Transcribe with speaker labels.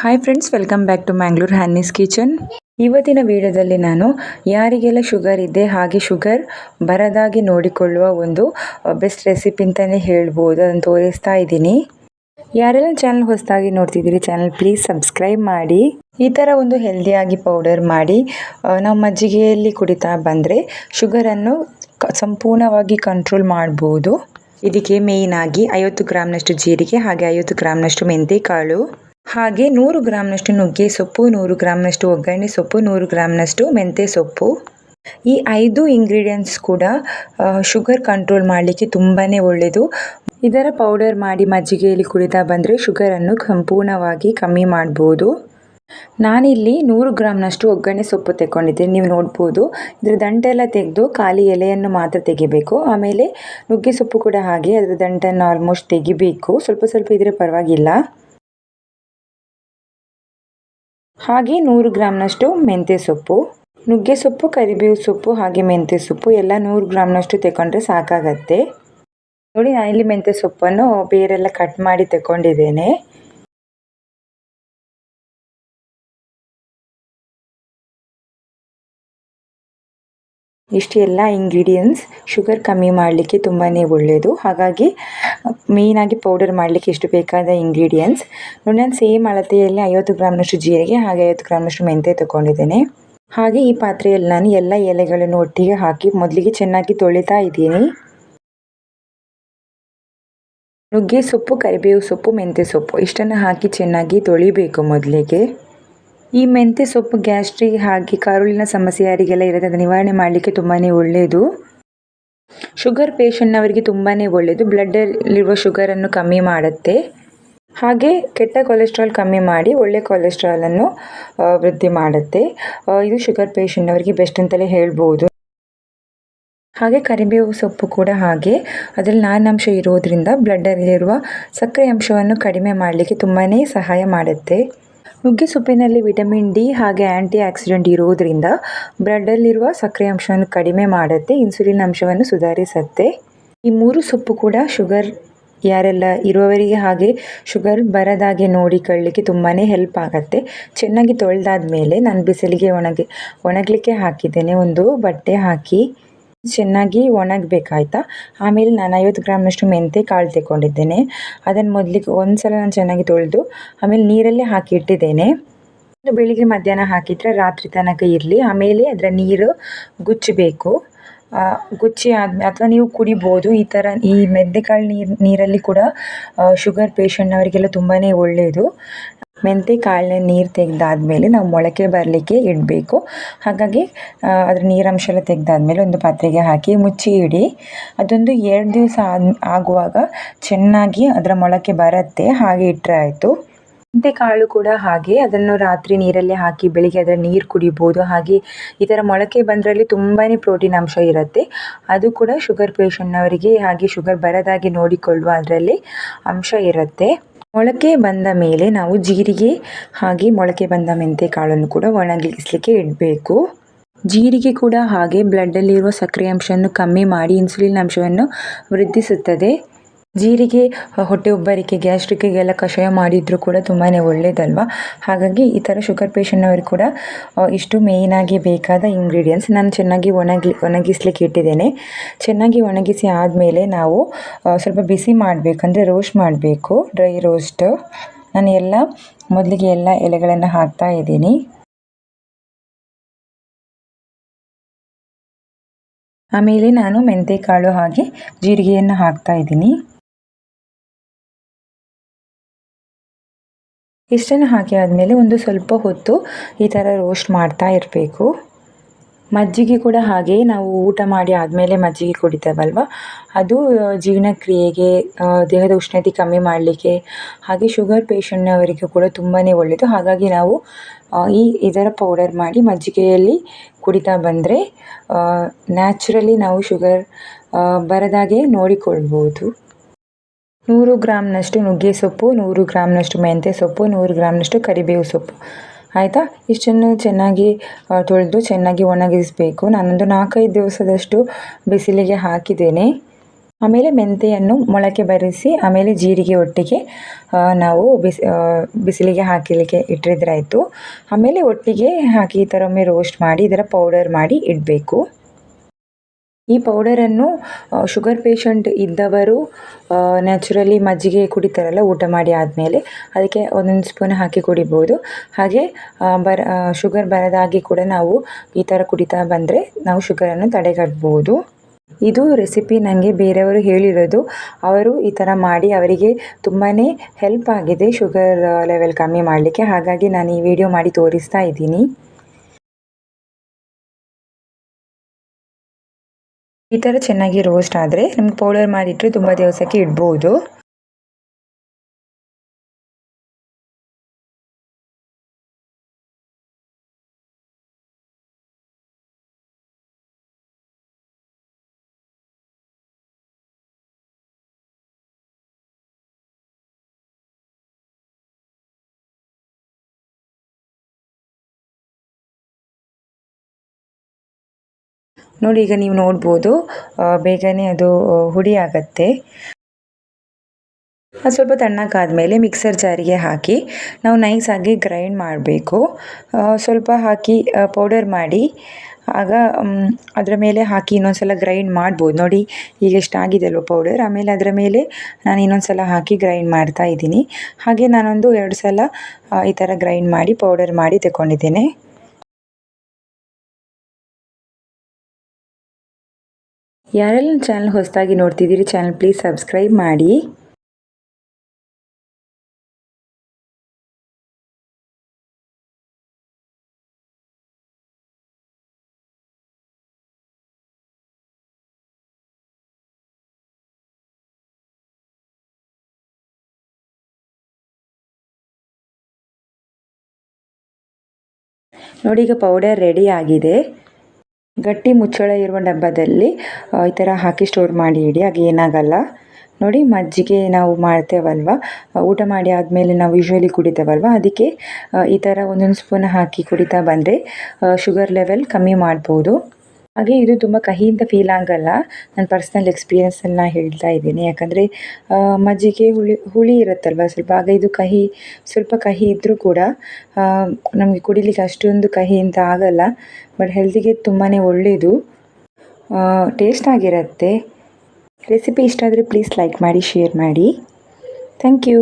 Speaker 1: Hi friends welcome back to Mangalore Haney's kitchen ಇವತ್ತಿನ ವಿಡಿಯೋದಲ್ಲಿ ನಾನು ಯಾರಿಗೆಲ್ಲ ಶುಗರ್ ಇದೆ, ಹಾಗೆ ಶುಗರ್ ಬರದಾಗಿ ನೋಡಿಕೊಳ್ಳುವ ಒಂದು ಬೆಸ್ಟ್ ರೆಸಿಪಿ ಅಂತಲೇ ಹೇಳ್ಬೋದು, ಅದನ್ನು ತೋರಿಸ್ತಾ ಇದ್ದೀನಿ. ಯಾರೆಲ್ಲ ಚಾನಲ್ ಹೊಸದಾಗಿ ನೋಡ್ತಿದ್ದೀರಿ ಚಾನಲ್ ಪ್ಲೀಸ್ ಸಬ್ಸ್ಕ್ರೈಬ್ ಮಾಡಿ. ಈ ಥರ ಒಂದು ಹೆಲ್ದಿಯಾಗಿ ಪೌಡರ್ ಮಾಡಿ ನಾವು ಮಜ್ಜಿಗೆಯಲ್ಲಿ ಕುಡಿತಾ ಬಂದರೆ ಶುಗರನ್ನು ಸಂಪೂರ್ಣವಾಗಿ ಕಂಟ್ರೋಲ್ ಮಾಡ್ಬೋದು. ಇದಕ್ಕೆ ಮೇಯ್ನಾಗಿ ಐವತ್ತು ಗ್ರಾಮ್ನಷ್ಟು ಜೀರಿಗೆ, ಹಾಗೆ ಐವತ್ತು ಗ್ರಾಮ್ನಷ್ಟು ಮೆಂತೆ ಕಾಳು ಹಾಗೆ ನೂರು ಗ್ರಾಮ್ನಷ್ಟು ನುಗ್ಗೆ ಸೊಪ್ಪು, ನೂರು ಗ್ರಾಮ್ನಷ್ಟು ಒಗ್ಗರಣೆ ಸೊಪ್ಪು, ನೂರು ಗ್ರಾಮ್ನಷ್ಟು ಮೆಂತೆ ಸೊಪ್ಪು. ಈ ಐದು ಇಂಗ್ರೀಡಿಯೆಂಟ್ಸ್ ಕೂಡ ಶುಗರ್ ಕಂಟ್ರೋಲ್ ಮಾಡಲಿಕ್ಕೆ ತುಂಬಾ ಒಳ್ಳೆಯದು ಇದರ ಪೌಡರ್ ಮಾಡಿ ಮಜ್ಜಿಗೆಯಲ್ಲಿ ಕುಡಿತಾ ಬಂದರೆ ಶುಗರನ್ನು ಸಂಪೂರ್ಣವಾಗಿ ಕಮ್ಮಿ ಮಾಡ್ಬೋದು. ನಾನಿಲ್ಲಿ ನೂರು ಗ್ರಾಮ್ನಷ್ಟು ಒಗ್ಗರಣೆ ಸೊಪ್ಪು ತೆಕ್ಕೊಂಡಿದ್ದೀನಿ ನೀವು ನೋಡ್ಬೋದು. ಇದರ ದಂಟೆಲ್ಲ ತೆಗೆದು ಖಾಲಿ ಎಲೆಯನ್ನು ಮಾತ್ರ ತೆಗಿಬೇಕು. ಆಮೇಲೆ ನುಗ್ಗೆ ಸೊಪ್ಪು ಕೂಡ ಹಾಗೆ, ಅದರ ದಂಟನ್ನು ಆಲ್ಮೋಸ್ಟ್ ತೆಗಿಬೇಕು. ಸ್ವಲ್ಪ ಸ್ವಲ್ಪ ಇದ್ರೆ ಪರವಾಗಿಲ್ಲ. ಹಾಗೆ ನೂರು ಗ್ರಾಮ್ನಷ್ಟು ಮೆಂತ್ಯ ಸೊಪ್ಪು, ನುಗ್ಗೆ ಸೊಪ್ಪು, ಕರಿಬೇವು ಸೊಪ್ಪು ಹಾಗೆ ಮೆಂತ್ಯ ಸೊಪ್ಪು ಎಲ್ಲ ನೂರು ಗ್ರಾಮ್ನಷ್ಟು ತಗೊಂಡ್ರೆ ಸಾಕಾಗತ್ತೆ. ನೋಡಿ, ನಾನಿಲ್ಲಿ ಮೆಂತ್ಯ ಸೊಪ್ಪನ್ನು ಬೇರೆಲ್ಲ ಕಟ್ ಮಾಡಿ ತಗೊಂಡಿದ್ದೇನೆ ಇಷ್ಟು ಎಲ್ಲ ಇಂಗ್ರೀಡಿಯೆಂಟ್ಸ್ ಶುಗರ್ ಕಮ್ಮಿ ಮಾಡಲಿಕ್ಕೆ ತುಂಬಾ ಒಳ್ಳೆಯದು ಹಾಗಾಗಿ ಮೇಯ್ನಾಗಿ ಪೌಡರ್ ಮಾಡಲಿಕ್ಕೆ ಎಷ್ಟು ಬೇಕಾದ ಇಂಗ್ರೀಡಿಯೆಂಟ್ಸ್ ನಾನು ಸೇಮ್ ಅಳತೆಯಲ್ಲಿ ಐವತ್ತು ಗ್ರಾಮ್ನಷ್ಟು ಜೀರಿಗೆ, ಹಾಗೆ ಐವತ್ತು ಗ್ರಾಮ್ನಷ್ಟು ಮೆಂತೆ ತಗೊಂಡಿದ್ದೇನೆ. ಹಾಗೆ ಈ ಪಾತ್ರೆಯಲ್ಲಿ ನಾನು ಎಲ್ಲ ಎಲೆಗಳನ್ನು ಒಟ್ಟಿಗೆ ಹಾಕಿ ಮೊದಲಿಗೆ ಚೆನ್ನಾಗಿ ತೊಳಿತಾ ಇದ್ದೀನಿ. ನುಗ್ಗೆ ಸೊಪ್ಪು, ಕರಿಬೇವು ಸೊಪ್ಪು, ಮೆಂತ್ಯ ಸೊಪ್ಪು, ಇಷ್ಟನ್ನು ಹಾಕಿ ಚೆನ್ನಾಗಿ ತೊಳಿಬೇಕು ಮೊದಲಿಗೆ. ಈ ಮೆಂತ್ಯ ಸೊಪ್ಪು ಗ್ಯಾಸ್ಟ್ರಿಕ್ ಹಾಗೆ ಕರುಳಿನ ಸಮಸ್ಯೆ ಯಾರಿಗೆಲ್ಲ ಇರುತ್ತೆ. ಅದನ್ನು ನಿವಾರಣೆ ಮಾಡಲಿಕ್ಕೆ ತುಂಬಾ ಒಳ್ಳೆಯದು ಶುಗರ್ ಪೇಷಂಟ್ನವರಿಗೆ ತುಂಬಾ ಒಳ್ಳೆಯದು ಬ್ಲಡ್ಡಲ್ಲಿರುವ ಶುಗರನ್ನು ಕಮ್ಮಿ ಮಾಡುತ್ತೆ. ಹಾಗೆ ಕೆಟ್ಟ ಕೊಲೆಸ್ಟ್ರಾಲ್ ಕಮ್ಮಿ ಮಾಡಿ ಒಳ್ಳೆ ಕೊಲೆಸ್ಟ್ರಾಲನ್ನು ವೃದ್ಧಿ ಮಾಡುತ್ತೆ. ಇದು ಶುಗರ್ ಪೇಷಂಟ್ನವರಿಗೆ ಬೆಸ್ಟ್ ಅಂತಲೇ ಹೇಳ್ಬೋದು. ಹಾಗೆ ಕರಿಬೇವು ಸೊಪ್ಪು ಕೂಡ ಹಾಗೆ. ಅದರಲ್ಲಿ ನಾರಿನಂಶ ಇರೋದ್ರಿಂದ ಬ್ಲಡ್ಡಲ್ಲಿರುವ ಸಕ್ಕರೆ ಅಂಶವನ್ನು ಕಡಿಮೆ ಮಾಡಲಿಕ್ಕೆ ತುಂಬಾ ಸಹಾಯ ಮಾಡುತ್ತೆ. ನುಗ್ಗೆ ಸೊಪ್ಪಿನಲ್ಲಿ ವಿಟಮಿನ್ ಡಿ ಹಾಗೆ ಆ್ಯಂಟಿ ಆಕ್ಸಿಡೆಂಟ್ ಇರೋದ್ರಿಂದ ಬ್ಲಡ್ಡಲ್ಲಿರುವ ಸಕ್ಕರೆ ಅಂಶವನ್ನು ಕಡಿಮೆ ಮಾಡುತ್ತೆ ಇನ್ಸುಲಿನ್ ಅಂಶವನ್ನು ಸುಧಾರಿಸುತ್ತೆ. ಈ ಮೂರು ಸೊಪ್ಪು ಕೂಡ ಶುಗರ್ ಯಾರೆಲ್ಲ ಇರುವವರಿಗೆ ಹಾಗೆ ಶುಗರ್ ಬರದಾಗೆ ನೋಡಿಕೊಳ್ಳಿಕ್ಕೆ ತುಂಬಾ ಹೆಲ್ಪ್ ಆಗುತ್ತೆ. ಚೆನ್ನಾಗಿ ತೊಳೆದಾದ ಮೇಲೆ ನಾನು ಬಿಸಿಲಿಗೆ ಒಣಗಿ ಒಣಗಲಿಕ್ಕೆ ಹಾಕಿದ್ದೇನೆ. ಒಂದು ಬಟ್ಟೆ ಹಾಕಿ ಚೆನ್ನಾಗಿ ಒಣಗಬೇಕಾಯ್ತಾ? ಆಮೇಲೆ ನಾನು ಐವತ್ತು ಗ್ರಾಮ್ನಷ್ಟು ಮೆಂತೆ ಕಾಳು ತೆಗೊಂಡಿದ್ದೇನೆ ಅದನ್ನು ಮೊದಲಿಗೆ ಒಂದು ಸಲ ನಾನು ಚೆನ್ನಾಗಿ ತೊಳೆದು, ಆಮೇಲೆ ನೀರಲ್ಲೇ ಹಾಕಿ ಇಟ್ಟಿದ್ದೇನೆ. ಬೆಳಿಗ್ಗೆ ಮಧ್ಯಾಹ್ನ ಹಾಕಿದರೆ ರಾತ್ರಿ ತನಕ ಇರಲಿ. ಆಮೇಲೆ ಅದರ ನೀರು ಗುಚ್ಚಬೇಕು ಗುಚ್ಚಿ ಆದ್ಮೇಲೆ ಅಥವಾ ನೀವು ಕುಡಿಬೋದು. ಈ ಥರ ಈ ಮೆಂತೆಕಾಳು ನೀರು, ನೀರಲ್ಲಿ ಕೂಡ ಶುಗರ್ ಪೇಷಂಟ್ನವರಿಗೆಲ್ಲ ತುಂಬಾ ಒಳ್ಳೆಯದು ಮೆಂತೆ ಕಾಳಿನ ನೀರು ತೆಗೆದಾದ್ಮೇಲೆ ನಾವು ಮೊಳಕೆ ಬರಲಿಕ್ಕೆ ಇಡಬೇಕು. ಹಾಗಾಗಿ ಅದರ ನೀರಂಶ ಎಲ್ಲ ತೆಗೆದಾದ್ಮೇಲೆ ಒಂದು ಪಾತ್ರೆಗೆ ಹಾಕಿ ಮುಚ್ಚಿ ಇಡಿ. ಅದೊಂದು ಎರಡು ದಿವಸ ಆಗುವಾಗ ಚೆನ್ನಾಗಿ ಅದರ ಮೊಳಕೆ ಬರುತ್ತೆ, ಹಾಗೆ ಇಟ್ಟರೆ ಆಯಿತು. ಕಾಳು ಕೂಡ ಹಾಗೆ, ಅದನ್ನು ರಾತ್ರಿ ನೀರಲ್ಲಿ ಹಾಕಿ ಬೆಳಿಗ್ಗೆ ಅದರ ನೀರು ಕುಡಿಬೋದು. ಹಾಗೆ ಈ ಥರ ಮೊಳಕೆ ಬಂದರಲ್ಲಿ ತುಂಬಾ ಪ್ರೋಟೀನ್ ಅಂಶ ಇರುತ್ತೆ. ಅದು ಕೂಡ ಶುಗರ್ ಪೇಷಂಟ್ನವರಿಗೆ ಹಾಗೆ ಶುಗರ್ ಬರದಾಗಿ ನೋಡಿಕೊಳ್ಳುವ ಅದರಲ್ಲಿ ಅಂಶ ಇರುತ್ತೆ. ಮೊಳಕೆ ಬಂದ ಮೇಲೆ ನಾವು ಜೀರಿಗೆ ಹಾಗೆ ಮೊಳಕೆ ಬಂದ ಮೆಂತೆ ಕಾಳನ್ನು ಕೂಡ ಒಣಗಿಸಲಿಕ್ಕೆ ಇಡಬೇಕು. ಜೀರಿಗೆ ಕೂಡ ಹಾಗೆ ಬ್ಲಡ್ಡಲ್ಲಿರುವ ಸಕ್ಕರೆ ಅಂಶವನ್ನು ಕಮ್ಮಿ ಮಾಡಿ ಇನ್ಸುಲಿನ್ ಅಂಶವನ್ನು ವೃದ್ಧಿಸುತ್ತದೆ. ಜೀರಿಗೆ, ಹೊಟ್ಟೆ ಉಬ್ಬರಿಕೆ, ಗ್ಯಾಸ್ಟ್ರಿಕ್ಕಿಗೆಲ್ಲ ಕಷಾಯ ಮಾಡಿದರೂ ಕೂಡ ತುಂಬಾ ಒಳ್ಳೆಯದಲ್ವ ಹಾಗಾಗಿ ಈ ಥರ ಶುಗರ್ ಪೇಷಂಟ್ನವ್ರಿಗೆ ಕೂಡ ಇಷ್ಟು ಮೇಯ್ನಾಗಿ ಬೇಕಾದ ಇಂಗ್ರೀಡಿಯೆಂಟ್ಸ್ ನಾನು ಚೆನ್ನಾಗಿ ಒಣಗಿ, ಒಣಗಿಸ್ಲಿಕ್ಕೆ ಇಟ್ಟಿದ್ದೇನೆ. ಚೆನ್ನಾಗಿ ಒಣಗಿಸಿ ಆದಮೇಲೆ ನಾವು ಸ್ವಲ್ಪ ಬಿಸಿ ಮಾಡಬೇಕಂದ್ರೆ ರೋಸ್ಟ್ ಮಾಡಬೇಕು. ಡ್ರೈ ರೋಸ್ಟ್ ನಾನು ಎಲ್ಲ, ಮೊದಲಿಗೆ ಎಲ್ಲ ಎಲೆಗಳನ್ನು ಹಾಕ್ತಾ ಇದ್ದೀನಿ. ಆಮೇಲೆ ನಾನು ಮೆಂತೆಕಾಳು ಹಾಗೆ ಜೀರಿಗೆಯನ್ನು ಹಾಕ್ತಾ ಇದ್ದೀನಿ. ಇಷ್ಟನ್ನು ಹಾಕಿ ಆದಮೇಲೆ ಒಂದು ಸ್ವಲ್ಪ ಹೊತ್ತು ಈ ಥರ ರೋಸ್ಟ್ ಮಾಡ್ತಾ ಇರಬೇಕು. ಮಜ್ಜಿಗೆ ಕೂಡ ಹಾಗೆ ನಾವು ಊಟ ಮಾಡಿ ಆದಮೇಲೆ ಮಜ್ಜಿಗೆ ಕುಡಿತೇವಲ್ವ? ಅದು ಜೀರ್ಣಕ್ರಿಯೆಗೆ ದೇಹದ ಉಷ್ಣತೆ ಕಮ್ಮಿ ಮಾಡಲಿಕ್ಕೆ, ಹಾಗೆ ಶುಗರ್ ಪೇಷಂಟ್ನವರಿಗೆ ಕೂಡ ತುಂಬಾ ಒಳ್ಳೆಯದು ಹಾಗಾಗಿ ನಾವು ಈ, ಇದರ ಪೌಡರ್ ಮಾಡಿ ಮಜ್ಜಿಗೆಯಲ್ಲಿ ಕುಡಿತಾ ಬಂದರೆ ನ್ಯಾಚುರಲಿ ನಾವು ಶುಗರ್ ಬರದಾಗೆ ನೋಡಿಕೊಳ್ಬೋದು. ನೂರು ಗ್ರಾಮ್ನಷ್ಟು ನುಗ್ಗೆ ಸೊಪ್ಪು, ನೂರು ಗ್ರಾಮ್ನಷ್ಟು ಮೆಂತ್ಯ ಸೊಪ್ಪು, ನೂರು ಗ್ರಾಮ್ನಷ್ಟು ಕರಿಬೇವು ಸೊಪ್ಪು. ಆಯಿತಾ? ಇಷ್ಟನ್ನು ಚೆನ್ನಾಗಿ ತೊಳೆದು ಚೆನ್ನಾಗಿ ಒಣಗಿಸಬೇಕು. ನಾನೊಂದು ನಾಲ್ಕೈದು ದಿವಸದಷ್ಟು ಬಿಸಿಲಿಗೆ ಹಾಕಿದ್ದೇನೆ. ಆಮೇಲೆ ಮೆಂತೆಯನ್ನು ಮೊಳಕೆ ಬರಿಸಿ, ಆಮೇಲೆ ಜೀರಿಗೆ ಒಟ್ಟಿಗೆ ನಾವು ಬಿಸಿ ಬಿಸಿಲಿಗೆ ಹಾಕಲಿಕ್ಕೆ ಇಟ್ಟಿದ್ರಾಯಿತು. ಆಮೇಲೆ ಒಟ್ಟಿಗೆ ಹಾಕಿ ಈ ಥರ ಒಮ್ಮೆ ರೋಸ್ಟ್ ಮಾಡಿ, ಇದರ ಪೌಡರ್ ಮಾಡಿ ಇಡಬೇಕು. ಈ ಪೌಡರನ್ನು ಶುಗರ್ ಪೇಷಂಟ್ ಇದ್ದವರು ನ್ಯಾಚುರಲಿ ಮಜ್ಜಿಗೆ ಕುಡಿತಾರಲ್ಲ, ಊಟ ಮಾಡಿ ಆದಮೇಲೆ ಅದಕ್ಕೆ ಒಂದೊಂದು ಸ್ಪೂನ್ ಹಾಕಿ ಕುಡಿಬೋದು. ಹಾಗೆ ಬರ ಶುಗರ್ ಬರದಾಗಿ ಕೂಡ ನಾವು ಈ ಥರ ಕುಡಿತಾ ಬಂದರೆ ನಾವು ಶುಗರನ್ನು ತಡೆಗಟ್ಬೋದು. ಇದು ರೆಸಿಪಿ ನನಗೆ ಬೇರೆಯವರು ಹೇಳಿರೋದು. ಅವರು ಈ ಥರ ಮಾಡಿ ಅವರಿಗೆ ತುಂಬಾ ಹೆಲ್ಪ್ ಆಗಿದೆ ಶುಗರ್ ಲೆವೆಲ್ ಕಮ್ಮಿ ಮಾಡಲಿಕ್ಕೆ. ಹಾಗಾಗಿ ನಾನು ಈ ವಿಡಿಯೋ ಮಾಡಿ ತೋರಿಸ್ತಾ ಇದ್ದೀನಿ. ಈ ಥರ ಚೆನ್ನಾಗಿ ರೋಸ್ಟ್ ಆದರೆ ನಮ್ಗೆ ಪೌಡರ್ ಮಾಡಿಟ್ಟರೆ ತುಂಬ ದಿವಸಕ್ಕೆ ಇಡ್ಬೋದು. ನೋಡಿ, ಈಗ ನೀವು ನೋಡ್ಬೋದು ಬೇಗನೆ ಅದು ಹುಡಿ ಆಗತ್ತೆ. ಅದು ಸ್ವಲ್ಪ ತಣ್ಣಗಾದ್ಮೇಲೆ ಮಿಕ್ಸರ್ ಜಾರಿಗೆ ಹಾಕಿ, ನಾವು ನೈಸಾಗಿ ಗ್ರೈಂಡ್ ಮಾಡಬೇಕು. ಸ್ವಲ್ಪ ಹಾಕಿ ಪೌಡರ್ ಮಾಡಿ, ಆಗ ಅದರ ಮೇಲೆ ಹಾಕಿ ಇನ್ನೊಂದು ಸಲ ಗ್ರೈಂಡ್ ಮಾಡ್ಬೋದು. ನೋಡಿ, ಈಗ ಎಷ್ಟಾಗಿದೆ ಅಲ್ವ ಪೌಡರ್ ಆಮೇಲೆ ಅದರ ಮೇಲೆ ನಾನು ಇನ್ನೊಂದು ಸಲ ಹಾಕಿ ಗ್ರೈಂಡ್ ಮಾಡ್ತಾ ಇದ್ದೀನಿ. ಹಾಗೆ ನಾನೊಂದು ಎರಡು ಸಲ ಈ ಥರ ಗ್ರೈಂಡ್ ಮಾಡಿ ಪೌಡರ್ ಮಾಡಿ ತಗೊಂಡಿದ್ದೇನೆ ಯಾರೆಲ್ಲ ಚಾನಲ್ ಹೊಸದಾಗಿ ನೋಡ್ತಿದ್ದೀರಿ ಚಾನಲ್ ಪ್ಲೀಸ್ ಸಬ್ಸ್ಕ್ರೈಬ್ ಮಾಡಿ. ನೋಡಿ ಈಗ ಪೌಡರ್ ರೆಡಿ ಆಗಿದೆ. ಗಟ್ಟಿ ಮುಚ್ಚಳ ಇರುವ ಡಬ್ಬದಲ್ಲಿ ಈ ಥರ ಹಾಕಿ ಸ್ಟೋರ್ ಮಾಡಿ ಇಡಿ ಆಗ ಏನಾಗಲ್ಲ. ನೋಡಿ, ಮಜ್ಜಿಗೆ ನಾವು ಮಾಡ್ತೇವಲ್ವ? ಊಟ ಮಾಡಿ ಆದಮೇಲೆ ನಾವು ಯೂಶ್ವಲಿ ಕುಡಿತೇವಲ್ವ? ಅದಕ್ಕೆ ಈ ಥರ ಒಂದೊಂದು ಸ್ಪೂನ್ ಹಾಕಿ ಕುಡಿತಾ ಬಂದರೆ ಶುಗರ್ ಲೆವೆಲ್ ಕಮ್ಮಿ ಮಾಡ್ಬೋದು. ಹಾಗೆ ಇದು ತುಂಬ ಕಹಿ ಅಂತ ಫೀಲ್ ಆಗಲ್ಲ ನನ್ನ ಪರ್ಸ್ನಲ್ ಎಕ್ಸ್ಪೀರಿಯನ್ಸನ್ನು ಹೇಳ್ತಾ ಇದ್ದೀನಿ. ಯಾಕಂದರೆ ಮಜ್ಜಿಗೆ ಹುಳಿ ಹುಳಿ ಇರುತ್ತಲ್ವ? ಸ್ವಲ್ಪ ಆಗ ಇದು ಕಹಿ, ಸ್ವಲ್ಪ ಕಹಿ ಇದ್ದರೂ ಕೂಡ ನಮಗೆ ಕುಡಿಲಿಕ್ಕೆ ಅಷ್ಟೊಂದು ಕಹಿ ಅಂತ ಆಗಲ್ಲ ಬಟ್ ಹೆಲ್ತಿಗೆ ತುಂಬಾ ಒಳ್ಳೆಯದು ಟೇಸ್ಟ್ ಆಗಿರುತ್ತೆ. ರೆಸಿಪಿ ಇಷ್ಟ ಆದರೆ ಪ್ಲೀಸ್ ಲೈಕ್ ಮಾಡಿ ಶೇರ್ ಮಾಡಿ. Thank you